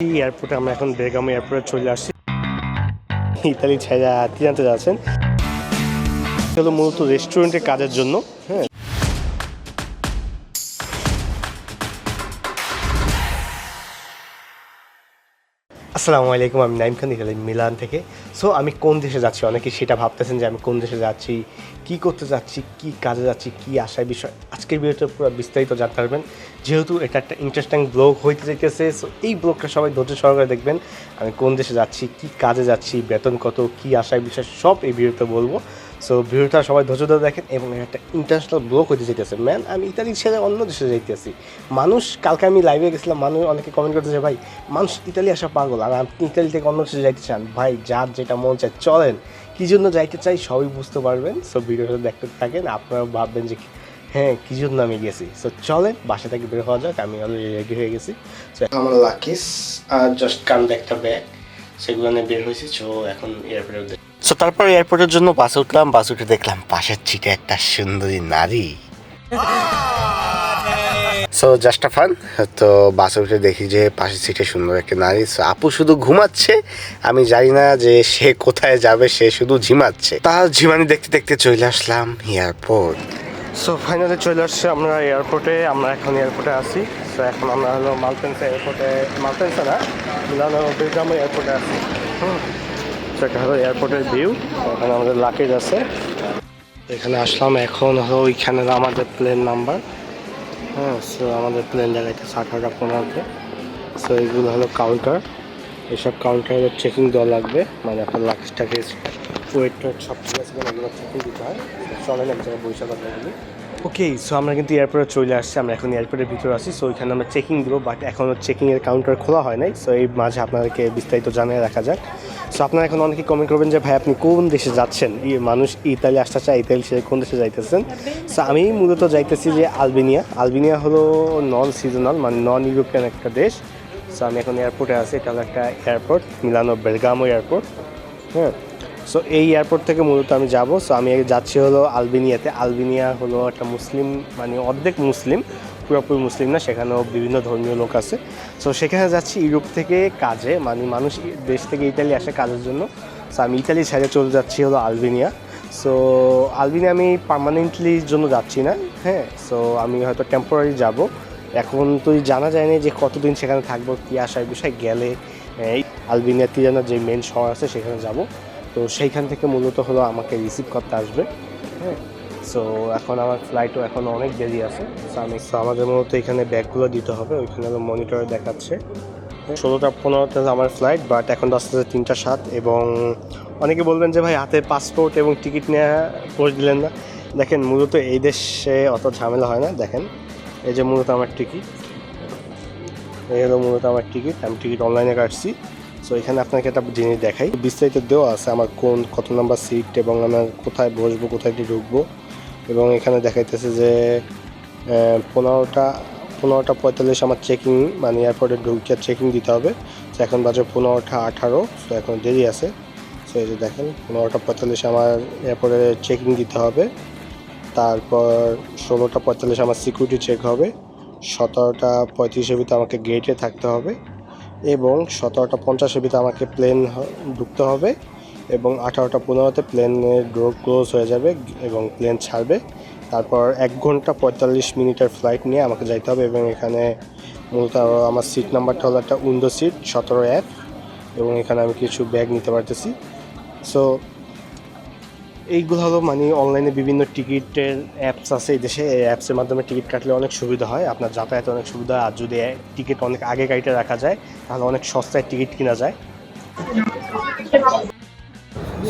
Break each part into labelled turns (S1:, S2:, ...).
S1: এয়ারপোর্টে আমরা এখন বেগম এয়ারপোর্টে চলে আসছি ইতালি ছেড়া তিনাতে যাচ্ছেন হলো মূলত রেস্টুরেন্টের কাজের জন্য হ্যাঁ আসসালামু আলাইকুম আমি নাইম খান ইতালি মিলান থেকে সো আমি কোন দেশে যাচ্ছি অনেকে সেটা ভাবতেছেন যে আমি কোন দেশে যাচ্ছি কি করতে যাচ্ছি কি কাজে যাচ্ছি কি আশায় বিষয় আজকের ভিডিওতে পুরো বিস্তারিত জানতে পারবেন যেহেতু এটা একটা ইন্টারেস্টিং ব্লগ হইতে যেতেছে সো এই ব্লগটা সবাই ধৈর্য সহকারে দেখবেন আমি কোন দেশে যাচ্ছি কি কাজে যাচ্ছি বেতন কত কি আশায় বিষয় সব এই ভিডিওতে বলবো সো ভিডিওটা সবাই ধৈর্য ধরে দেখেন এবং একটা ইন্টারন্যাশনাল ব্লগ হইতে যেতেছে ম্যান আমি ইতালি ছেড়ে অন্য দেশে যাইতেছি মানুষ কালকে আমি লাইভে গেছিলাম মানুষ অনেকে কমেন্ট করতেছে ভাই মানুষ ইতালি আসা পাগল আর আপনি ইতালি থেকে অন্য দেশে যাইতে চান ভাই যার যেটা মন চায় চলেন কী জন্য যাইতে চাই সবই বুঝতে পারবেন সো ভিডিওটা দেখতে থাকেন আপনারা ভাববেন যে হ্যাঁ কি জন্য আমি গেছি সো চলেন বাসা থেকে বের হওয়া যাক আমি অলরেডি রেডি হয়ে গেছি আমার লাকিস আর জাস্ট কান একটা ব্যাগ সেগুলো নিয়ে বের হয়েছি সো এখন এয়ারপোর্টে সো তারপর এয়ারপোর্টের জন্য বাসে উঠলাম বাস উঠে দেখলাম পাশের ছিটে একটা সুন্দরী নারী সো জাস্ট আ ফান তো বাসে উঠে দেখি যে পাশের সিটে সুন্দর একটা নারী সো আপু শুধু ঘুমাচ্ছে আমি জানি না যে সে কোথায় যাবে সে শুধু ঝিমাচ্ছে তার ঝিমানি দেখতে দেখতে চলে আসলাম এয়ারপোর্ট সো ফাইনালি চলে আসছে আমরা এয়ারপোর্টে আমরা এখন এয়ারপোর্টে আছি সো এখন আমরা হলো মালপেন্সা এয়ারপোর্টে মালপেন্সা না মিলানো এয়ারপোর্টে আছি হুম হচ্ছে এয়ারপোর্টের ভিউ এখানে আমাদের লাকেজ আছে এখানে আসলাম এখন ওইখানে আমাদের প্লেন নাম্বার হ্যাঁ সো আমাদের প্লেন দেখাইতেছে আঠারোটা পনেরোতে সো এগুলো হলো কাউন্টার এসব কাউন্টারে চেকিং দেওয়া লাগবে মানে আপনার লাগেজটাকে ওয়েট সব ঠিক আছে এগুলো চেকিং দিতে হয় চলেন এক জায়গায় বৈশাখ ওকে সো আমরা কিন্তু এয়ারপোর্টে চলে আসছি আমরা এখন এয়ারপোর্টের ভিতরে আছি সো ওইখানে আমরা চেকিং দেব বাট এখনও চেকিংয়ের কাউন্টার খোলা হয় নাই সো এই মাঝে আপনাদেরকে বিস্তারিত জানিয়ে রাখা যাক সো আপনারা এখন অনেকে কমেন্ট করবেন যে ভাই আপনি কোন দেশে যাচ্ছেন মানুষ ইতালি আসতে চায় ইতালি সে কোন দেশে যাইতেছেন সো আমি মূলত যাইতেছি যে আলবেনিয়া আলবেনিয়া হলো নন সিজনাল মানে নন ইউরোপিয়ান একটা দেশ সো আমি এখন এয়ারপোর্টে আছি এটা হলো একটা এয়ারপোর্ট মিলানো বেলগামো এয়ারপোর্ট হ্যাঁ সো এই এয়ারপোর্ট থেকে মূলত আমি যাব সো আমি যাচ্ছি হলো আলবেনিয়াতে আলবেনিয়া হলো একটা মুসলিম মানে অর্ধেক মুসলিম পুরোপুরি মুসলিম না সেখানেও বিভিন্ন ধর্মীয় লোক আছে সো সেখানে যাচ্ছি ইউরোপ থেকে কাজে মানে মানুষ দেশ থেকে ইতালি আসে কাজের জন্য সো আমি ইতালি ছেড়ে চলে যাচ্ছি হলো আলবেনিয়া সো আলবেনিয়া আমি পার্মানেন্টলির জন্য যাচ্ছি না হ্যাঁ সো আমি হয়তো টেম্পোরারি যাব এখন তো জানা যায়নি যে কতদিন সেখানে থাকবো কী আসার বিষয় গেলে আলবেনিয়া তিরানার যে মেন শহর আছে সেখানে যাব তো সেইখান থেকে মূলত হলো আমাকে রিসিভ করতে আসবে হ্যাঁ সো এখন আমার ফ্লাইটও এখন অনেক দেরি আছে সো আমি সো আমাদের মূলত এখানে ব্যাগগুলো দিতে হবে ওইখানে হলো মনিটরে দেখাচ্ছে ষোলোটা পনেরোটা আমার ফ্লাইট বাট এখন দশটা থেকে তিনটা সাত এবং অনেকে বলবেন যে ভাই হাতে পাসপোর্ট এবং টিকিট নেওয়া পোস্ট দিলেন না দেখেন মূলত এই দেশে অত ঝামেলা হয় না দেখেন এই যে মূলত আমার টিকিট এই হলো মূলত আমার টিকিট আমি টিকিট অনলাইনে কাটছি সো এখানে আপনাকে একটা জিনিস দেখাই বিস্তারিত দেওয়া আছে আমার কোন কত নাম্বার সিট এবং আমার কোথায় বসবো কোথায় ঢুকবো এবং এখানে দেখাইতেছে যে পনেরোটা পনেরোটা পঁয়তাল্লিশ আমার চেকিং মানে এয়ারপোর্টে আর চেকিং দিতে হবে তো এখন বাজে পনেরোটা আঠারো তো এখন দেরি আছে সো এই যে দেখেন পনেরোটা পঁয়তাল্লিশ আমার এয়ারপোর্টে চেকিং দিতে হবে তারপর ষোলোটা পঁয়তাল্লিশ আমার সিকিউরিটি চেক হবে সতেরোটা পঁয়ত্রিশের ভিতরে আমাকে গেটে থাকতে হবে এবং সতেরোটা পঞ্চাশের ভিতরে আমাকে প্লেন ঢুকতে হবে এবং আঠারোটা পনেরোতে প্লেনের ডোর ক্লোজ হয়ে যাবে এবং প্লেন ছাড়বে তারপর এক ঘন্টা পঁয়তাল্লিশ মিনিটের ফ্লাইট নিয়ে আমাকে যাইতে হবে এবং এখানে মূলত আমার সিট নাম্বারটা হলো একটা উইন্ডো সিট সতেরো এক এবং এখানে আমি কিছু ব্যাগ নিতে পারতেছি সো এইগুলো হলো মানে অনলাইনে বিভিন্ন টিকিটের অ্যাপস আছে এই দেশে এই অ্যাপসের মাধ্যমে টিকিট কাটলে অনেক সুবিধা হয় আপনার যাতায়াতে অনেক সুবিধা আর যদি টিকিট অনেক আগে কাইটে রাখা যায় তাহলে অনেক সস্তায় টিকিট কেনা যায়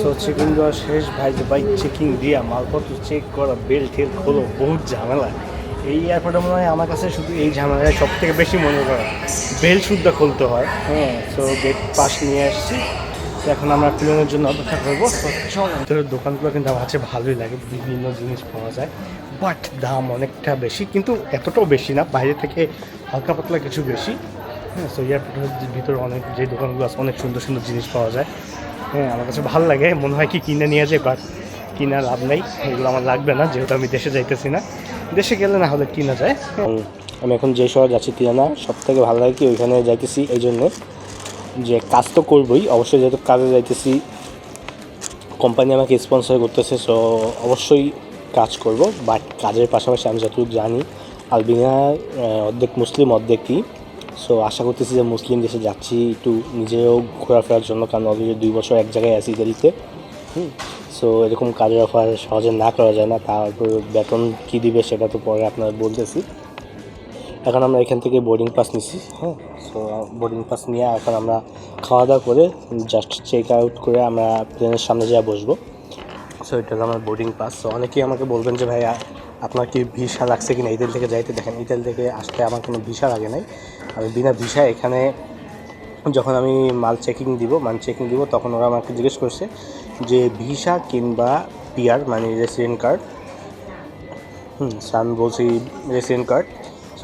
S1: সো চেকিং দেওয়া শেষ ভাই যে বাইক চেকিং দিয়া মালপত্র চেক করা বেল্ট ঠেল খোলো বহুত ঝামেলা এই এয়ারপোর্টে মনে হয় আমার কাছে শুধু এই ঝামেলায় সব থেকে বেশি মনে করা বেল্ট শুদ্ধ খুলতে হয় হ্যাঁ সো গেট পাস নিয়ে আসছি এখন আমরা ট্রেনের জন্য অপেক্ষা করবো ভিতরের দোকানগুলো কিন্তু আমার কাছে ভালোই লাগে বিভিন্ন জিনিস পাওয়া যায় বাট দাম অনেকটা বেশি কিন্তু এতটাও বেশি না বাইরে থেকে হালকা পাতলা কিছু বেশি হ্যাঁ সো এয়ারপোর্টের ভিতরে অনেক যে দোকানগুলো আছে অনেক সুন্দর সুন্দর জিনিস পাওয়া যায় হ্যাঁ আমার কাছে ভালো লাগে মনে হয় কি কিনে নিয়ে যায় বাট কিনা লাভ নেই এগুলো আমার লাগবে না যেহেতু আমি দেশে যাইতেছি না দেশে গেলে না হলে কিনা যায় আমি এখন যে শহর যাচ্ছি তিরানা সব থেকে ভালো লাগে কি ওইখানে যাইতেছি এই জন্য যে কাজ তো করবই অবশ্যই যেহেতু কাজে যাইতেছি কোম্পানি আমাকে স্পন্সর করতেছে সো অবশ্যই কাজ করব বাট কাজের পাশাপাশি আমি যতটুকু জানি আলবিনা অর্ধেক মুসলিম অর্ধেকই সো আশা করতেছি যে মুসলিম দেশে যাচ্ছি একটু নিজেও ঘোরাফেরার জন্য কারণ অলরেডি দুই বছর এক জায়গায় আছি ইতালিতে হুম সো এরকম কাজের অফার সহজে না করা যায় না তারপর বেতন কী দিবে সেটা তো পরে আপনার বলতেছি এখন আমরা এখান থেকে বোর্ডিং পাস নিছি হ্যাঁ সো বোর্ডিং পাস নিয়ে এখন আমরা খাওয়া দাওয়া করে জাস্ট চেক আউট করে আমরা প্লেনের সামনে যা বসবো সো এটা হলো আমার বোর্ডিং পাস সো অনেকেই আমাকে বলবেন যে ভাই আপনার কি ভিসা লাগছে কিনা ইতাল থেকে যাইতে দেখেন ইতাল থেকে আসতে আমার কোনো ভিসা লাগে নাই আমি বিনা ভিসা এখানে যখন আমি মাল চেকিং দিব মাল চেকিং দিব তখন ওরা আমাকে জিজ্ঞেস করছে যে ভিসা কিংবা পিআর মানে রেসিডেন্ট কার্ড হুম আমি বলছি রেসিডেন্ট কার্ড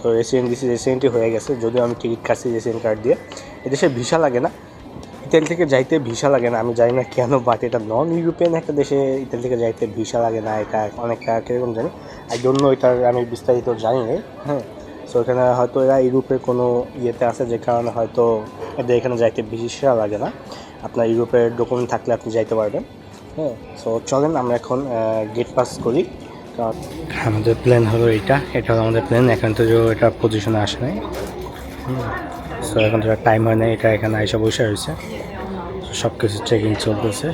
S1: তো রেসিডেন্ট ডিসি রেসিডেন্টই হয়ে গেছে যদিও আমি টিকিট কাটছি রেসিডেন্ট কার্ড দিয়ে এদেশে ভিসা লাগে না ইতালি থেকে যাইতে ভিসা লাগে না আমি জানি না কেন বাট এটা নন ইউরোপিয়ান একটা দেশে ইতালি থেকে যাইতে ভিসা লাগে না এটা অনেকটা কীরকম জানি আর জন্য এটার আমি বিস্তারিত জানি না হ্যাঁ সো এখানে হয়তো এরা ইউরোপের কোনো ইয়েতে আছে যে কারণে হয়তো এদের এখানে যাইতে ভিসা লাগে না আপনার ইউরোপের ডকুমেন্ট থাকলে আপনি যাইতে পারবেন হ্যাঁ সো চলেন আমরা এখন গেট পাস করি হ্যাঁ, আমাদের প্ল্যান হলো এটা এটা হলো আমাদের প্ল্যান এখন তো যে এটা পজিশনে আসে নাই সো এখন তো টাইম হয় না এটা এখানে আইসা বসে রয়েছে সব কিছু চেকিং চলতেছে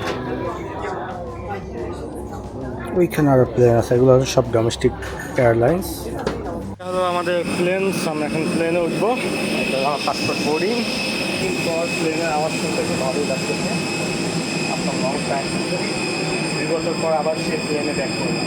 S1: ওইখানে আরো প্লেন আছে এগুলো হচ্ছে সব ডোমেস্টিক এয়ারলাইন্স হলো আমাদের প্লেন আমরা এখন প্লেনে উঠবো আমার পাসপোর্ট বোর্ডিং তারপর প্লেনের আওয়াজ শুনতে খুব ভালোই লাগতেছে আপনার লং টাইম দুই বছর পর আবার সে প্লেনে ব্যাক করলাম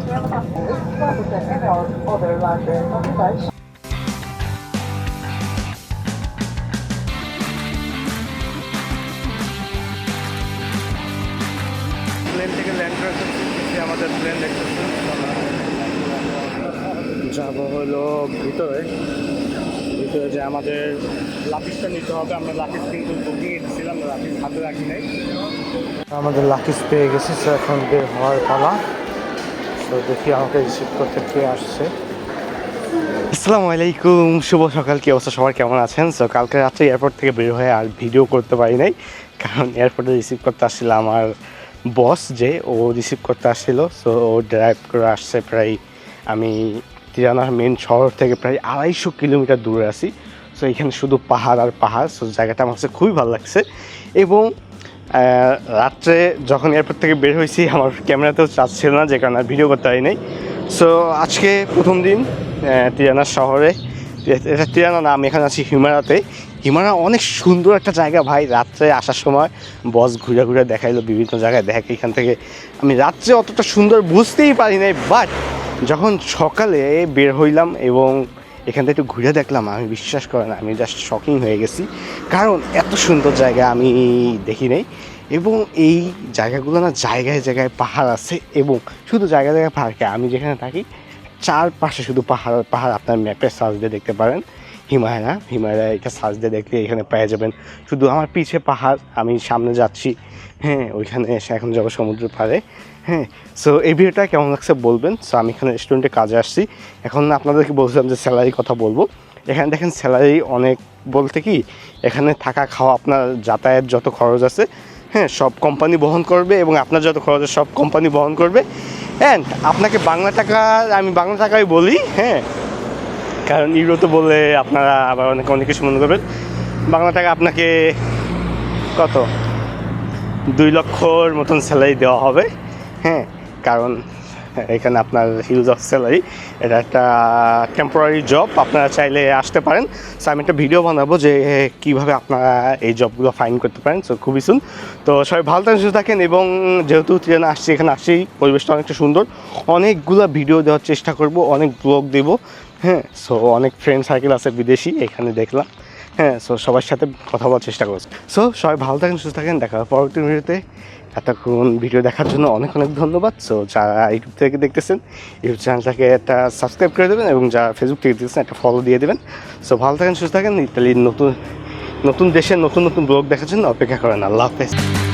S1: প্লেন থেকে ল্যান্ড করেছে আমাদের প্লেন যাব হলো ভিতরে ভিতরে যে আমাদের লাফিসটা নিতে হবে আমরা লাফিস কিন্তু বুকিং এসেছিলাম লাফিস হাতে রাখি নাই আমাদের লাকিজ পেয়ে গেছি এখন বের হওয়ার পালা তো দেখি আমাকে রিসিভ করতে আসছে আসসালামু আলাইকুম শুভ সকাল কি অবস্থা সবার কেমন আছেন সো কালকে রাত্রে এয়ারপোর্ট থেকে বের হয়ে আর ভিডিও করতে পারি নাই কারণ এয়ারপোর্টে রিসিভ করতে আসছিল আমার বস যে ও রিসিভ করতে আসছিল সো ও ড্রাইভ করে আসছে প্রায় আমি তিরানার মেন শহর থেকে প্রায় আড়াইশো কিলোমিটার দূরে আছি সো এখানে শুধু পাহাড় আর পাহাড় সো জায়গাটা আমার কাছে খুবই ভালো লাগছে এবং রাত্রে যখন এয়ারপোর্ট থেকে বের হয়েছি আমার ক্যামেরাতেও চার্জ ছিল না যে কারণে আর ভিডিও করতে হয়নি নাই সো আজকে প্রথম দিন তিরানা শহরে এটা তিরানা না আমি এখানে আছি হিমারাতে হিমারা অনেক সুন্দর একটা জায়গা ভাই রাত্রে আসার সময় বস ঘুরে ঘুরে দেখাইলো বিভিন্ন জায়গায় দেখে এখান থেকে আমি রাত্রে অতটা সুন্দর বুঝতেই পারি নাই বাট যখন সকালে বের হইলাম এবং এখান থেকে একটু ঘুরে দেখলাম আমি বিশ্বাস করেন আমি জাস্ট শকিং হয়ে গেছি কারণ এত সুন্দর জায়গা আমি দেখি নেই এবং এই জায়গাগুলো না জায়গায় জায়গায় পাহাড় আছে এবং শুধু জায়গায় জায়গায় পাহাড়কে আমি যেখানে থাকি চারপাশে শুধু পাহাড় পাহাড় আপনার ম্যাপে সার্চ দিয়ে দেখতে পারেন হিমালয়া হিমালয়া এটা সার্চ দিয়ে দেখলে এখানে পেয়ে যাবেন শুধু আমার পিছে পাহাড় আমি সামনে যাচ্ছি হ্যাঁ ওইখানে এসে এখন যাবো সমুদ্র পাড়ে হ্যাঁ সো এই ভিডিওটা কেমন লাগছে বলবেন সো আমি এখানে রেস্টুরেন্টে কাজে আসছি এখন আপনাদেরকে বলছিলাম যে স্যালারির কথা বলবো এখানে দেখেন স্যালারি অনেক বলতে কি এখানে থাকা খাওয়া আপনার যাতায়াত যত খরচ আছে হ্যাঁ সব কোম্পানি বহন করবে এবং আপনার যত খরচ সব কোম্পানি বহন করবে অ্যান্ড আপনাকে বাংলা টাকা আমি বাংলা টাকাই বলি হ্যাঁ কারণ ইউরো তো বলে আপনারা আবার অনেক অনেক কিছু মনে করবেন বাংলা টাকা আপনাকে কত দুই লক্ষর মতন স্যালারি দেওয়া হবে হ্যাঁ কারণ এখানে আপনার হিউজ অফ স্যালারি এটা একটা টেম্পোরারি জব আপনারা চাইলে আসতে পারেন সো আমি একটা ভিডিও বানাবো যে কীভাবে আপনারা এই জবগুলো ফাইন করতে পারেন সো খুবই সুন তো সবাই ভালো থাকেন সুস্থ থাকেন এবং যেহেতু ট্রেনে আসছি এখানে আসছি পরিবেশটা অনেকটা সুন্দর অনেকগুলো ভিডিও দেওয়ার চেষ্টা করব অনেক ব্লগ দেব হ্যাঁ সো অনেক ফ্রেন্ড সার্কেল আছে বিদেশি এখানে দেখলাম হ্যাঁ সো সবার সাথে কথা বলার চেষ্টা করছি সো সবাই ভালো থাকেন সুস্থ থাকেন দেখা পরবর্তী ভিডিওতে এতক্ষণ ভিডিও দেখার জন্য অনেক অনেক ধন্যবাদ সো যারা ইউটিউব থেকে দেখতেছেন ইউটিউব চ্যানেলটাকে একটা সাবস্ক্রাইব করে দেবেন এবং যারা ফেসবুক থেকে দেখতেছেন একটা ফলো দিয়ে দেবেন সো ভালো থাকেন সুস্থ থাকেন ইতালির নতুন নতুন দেশের নতুন নতুন ব্লগ দেখার জন্য অপেক্ষা করেন আল্লাহ হাফেজ